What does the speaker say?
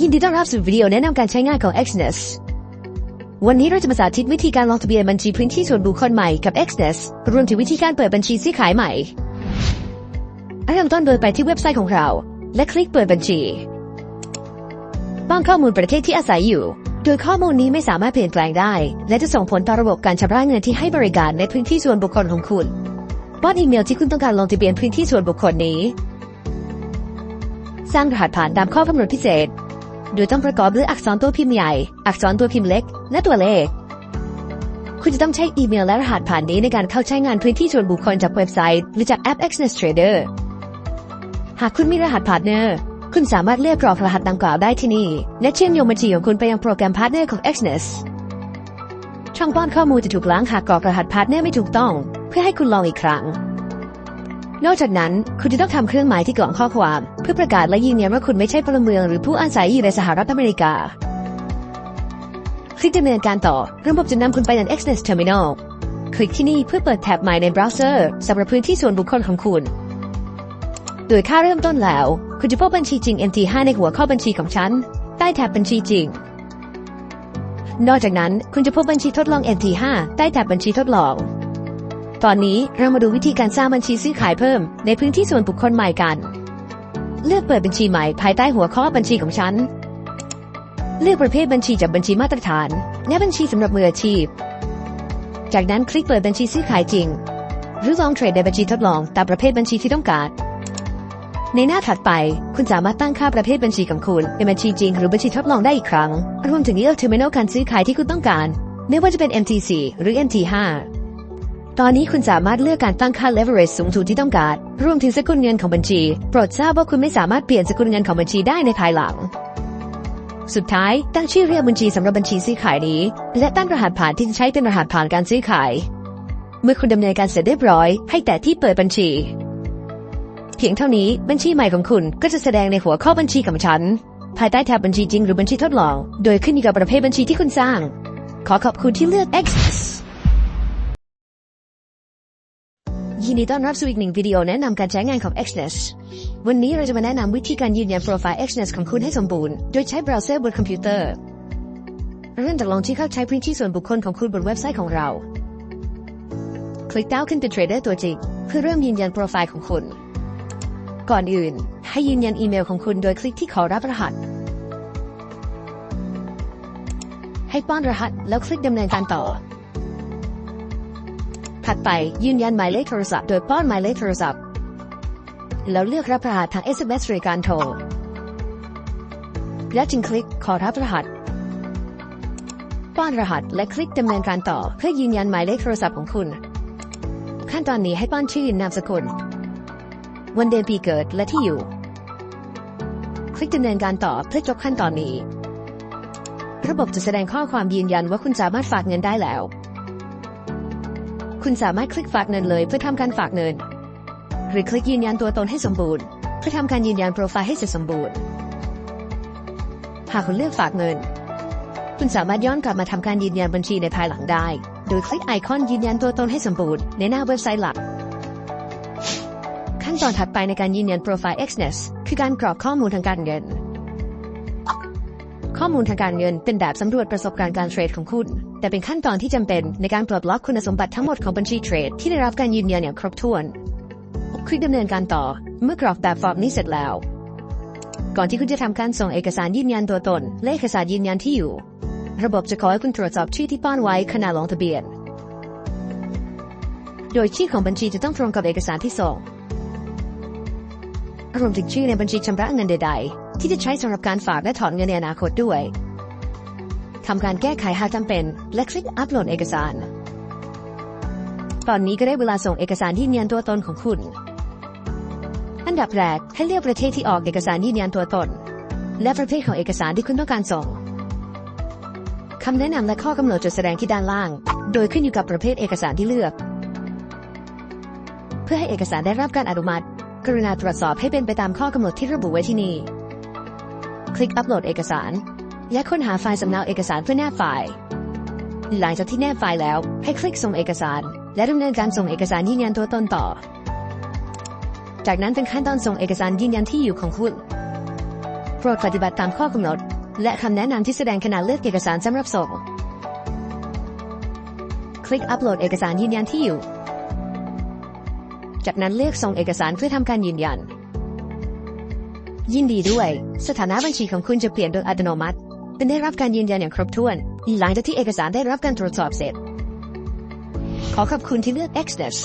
ยินดีต้อนรับสู่วิดีโอแนะนำการใช้งานของ Xness วันนี้เราจะมาสาธิตวิธีการลงทะเบียนบัญชีพื้นที่ส่วนบุคคลใหม่กับ Xness รวมถึงวิธีการเปิดบัญชีซื้อขายใหม่เริ่มต้นโดยไปที่เว็บไซต์ของเรา และคลิกเปิดบัญชีป้องข้อมูลประเทศที่อาศัยอยู่ โดยข้อมูลนี้ไม่สามารถเปลี่ยนแปลงได้ และจะส่งผลต่อระบบการชำระเงินที่ให้บริการในพื้นที่ส่วนบุคคลของคุณป้อนอีเมลที่คุณต้องการลงทะเบียนพื้นที่ส่วนบุคคลนี้ สร้างรหัสผ่านตามข้อกำหนดพิเศษ โดยต้องประกอบด้วยอักษรตัวพิมพ์ใหญ่ อักษรตัวพิมพ์เล็ก และตัวเลข คุณจะต้องใช้อีเมลและรหัสผ่านนี้ในการเข้าใช้งานพื้นที่ส่วนบุคคลจากเว็บไซต์ หรือจากแอป Xness Trader หากคุณมีรหัสพาร์ทเนอร์คุณสามารถเลือกกรอกรหัสดังกล่าวได้ที่นี่ และเชื่อมโยงบัญชีของคุณไปยังโปรแกรมพาร์ทเนอร์ของ Xness ช่องป้อนข้อมูลจะถูกล้างหากกรอกรหัสพาร์ทเนอร์ไม่ถูกต้อง เพื่อให้คุณลองอีกครั้ง นอกจากนั้น คุณจะต้องทำเครื่องหมายที่กล่องข้อความ เพื่อประกาศและยืนยันว่าคุณไม่ใช่พลเมืองหรือผู้อาศัยอยู่ในสหรัฐอเมริกาคลิกดำเนินการต่อ ระบบจะนำคุณไปยัง Xness Terminal คลิกที่นี่เพื่อเปิดแท็บใหม่ในเบราว์เซอร์สำหรับพื้นที่ส่วนบุคคลของคุณ โดยค่าเริ่มต้นแล้ว คุณจะพบบัญชีจริง MT5 ในหัวข้อบัญชีของฉัน ใต้แท็บบัญชีจริง นอกจากนั้นคุณจะพบบัญชีทดลอง MT5 ใต้แท็บบัญชีทดลอง ตอนนี้เรามาดูวิธีการสร้างบัญชีซื้อขายเพิ่ม ในพื้นที่ส่วนบุคคลใหม่กัน เลือกเปิดบัญชีใหม่ภายใต้หัวข้อบัญชีของฉัน เลือกประเภทบัญชีจากบัญชีมาตรฐาน และบัญชีสำหรับมืออาชีพ จากนั้นคลิกเปิดบัญชีซื้อขายจริง หรือลองเทรดในบัญชีทดลองตามประเภทบัญชีที่ต้องการ ในหน้าถัดไป คุณสามารถตั้งค่าประเภทบัญชีของคุณเป็นบัญชีจริง หรือบัญชีทดลองได้อีกครั้งรวมถึงเลือกเทอร์มินอลการซื้อขายที่คุณต้องการ ไม่ว่าจะเป็น MT4 หรือ MT5 ตอนนี้คุณสามารถเลือกการตั้งค่า leverage สูงสุดที่ต้องการ รวมถึงสกุลเงินของบัญชี โปรดทราบว่าคุณไม่สามารถเปลี่ยนสกุลเงินของบัญชีได้ในภายหลัง สุดท้าย ตั้งชื่อเรียกบัญชีสำหรับบัญชีซื้อขายนี้ และตั้งรหัสผ่านที่จะใช้เป็นรหัสผ่านการซื้อขาย เมื่อคุณดำเนินการเสร็จเรียบร้อย ให้แตะที่เปิดบัญชี เพียงเท่านี้บัญชีใหม่ของคุณก็จะแสดงในหัวข้อบัญชีของฉัน ภายใต้แท็บบัญชีจริงหรือบัญชีทดลอง โดยขึ้นอยู่กับประเภทบัญชีที่คุณสร้าง ขอขอบคุณที่เลือก X ยินดีต้อนรับสู่อีกหนึ่งวิดีโอแนะนำการใช้งานของ Xness วันนี้เราจะมาแนะนำวิธีการยืนยันโปรไฟล์ Xness ของคุณให้สมบูรณ์ โดยใช้เบราว์เซอร์บนคอมพิวเตอร์ เริ่มจากลองที่เข้าใช้พื้นที่ส่วนบุคคลของคุณบนเว็บไซต์ของเรา คลิกดาวขึ้นเป็นเทรดเดอร์ตัวจริงเพื่อเริ่มยืนยันโปรไฟล์ของคุณ ก่อนอื่น ให้ยืนยันอีเมลของคุณโดยคลิกที่ขอรับรหัส ให้ป้อนรหัสแล้วคลิกดำเนินการต่อ ถัดไปยืนยันหมายเลขโทรศัพท์โดยป้อนหมายเลขโทรศัพท์ แล้วเลือกรับรหัสทาง SMS หรือการโทร แล้วจึงคลิกขอรับรหัส ป้อนรหัสและคลิกดำเนินการต่อเพื่อยืนยันหมายเลขโทรศัพท์ของคุณ ขั้นตอนนี้ให้ป้อนชื่อนามสกุล วันเดือนปีเกิดและที่อยู่ คลิกดำเนินการต่อเพื่อจบขั้นตอนนี้ ระบบจะแสดงข้อความยืนยันว่าคุณสามารถฝากเงินได้แล้ว คุณสามารถคลิกฝากเงินเลยเพื่อทำการฝากเงิน หรือคลิกยืนยันตัวตนให้สมบูรณ์ เพื่อทำการยืนยันโปรไฟล์ให้เสร็จสมบูรณ์ หากคุณเลือกฝากเงิน คุณสามารถย้อนกลับมาทำการยืนยันบัญชีในภายหลังได้ โดยคลิกไอคอนยืนยันตัวตนให้สมบูรณ์ในหน้าเว็บไซต์หลัก ขั้นตอนถัดไปในการยืนยันโปรไฟล์ Xness คือการกรอกข้อมูลทางการเงิน ข้อมูลทางการเงินเป็นแบบสำรวจประสบการณ์การเทรดของคุณ แต่เป็นขั้นตอนที่จำเป็นในการปลดล็อกคุณสมบัติทั้งหมดของบัญชีเทรดที่ได้รับการยืนยันอย่างครบถ้วนคลิกดำเนินการต่อเมื่อกรอกแบบฟอร์มนี้เสร็จแล้ว ก่อนที่คุณจะทำการส่งเอกสารยืนยันตัวตน และเอกสารยืนยันที่อยู่ ระบบจะขอให้คุณตรวจสอบชื่อที่ป้อนไว้ขณะลงทะเบียน โดยชื่อของบัญชีจะต้องตรงกับเอกสารที่ส่งรวมถึงชื่อในบัญชีชำระเงินใดๆ ที่จะใช้สำหรับการฝากและถอนเงินในอนาคตด้วยทำการแก้ไขหากจำเป็นและคลิกอัปโหลดเอกสาร ตอนนี้ก็ได้เวลาส่งเอกสารยืนยันตัวตนของคุณ อันดับแรกให้เลือกประเทศที่ออกเอกสารยืนยันตัวตน และประเภทของเอกสารที่คุณต้องการส่งคำแนะนำและข้อกำหนดจะแสดงที่ด้านล่าง โดยขึ้นอยู่กับประเภทเอกสารที่เลือก เพื่อให้เอกสารได้รับการอนุมัติ กรุณาตรวจสอบให้เป็นไปตามข้อกำหนดที่ระบุไว้ที่นี่ คลิกอัปโหลดเอกสาร และค้นหาไฟล์สำเนาเอกสารเพื่อแนบไฟล์ หลังจากที่แนบไฟล์แล้ว ให้คลิกส่งเอกสาร และดำเนินการส่งเอกสารยืนยันตัวตนต่อ จากนั้นเป็นขั้นตอนส่งเอกสารยืนยันที่อยู่ของคุณ โปรดปฏิบัติตามข้อกำหนด และคำแนะนำที่แสดงขณะเลือกเอกสารสำหรับส่ง คลิกอัปโหลดเอกสารยืนยันที่อยู่ จากนั้นเลือกส่งเอกสารเพื่อทำการยืนยัน ยินดีด้วย สถานะบัญชีของคุณจะเปลี่ยนโดยอัตโนมัติเป็นได้รับการยืนยันอย่างครบถ้วน หลังจากที่เอกสารได้รับการตรวจสอบเสร็จ ขอขอบคุณที่เลือก Xness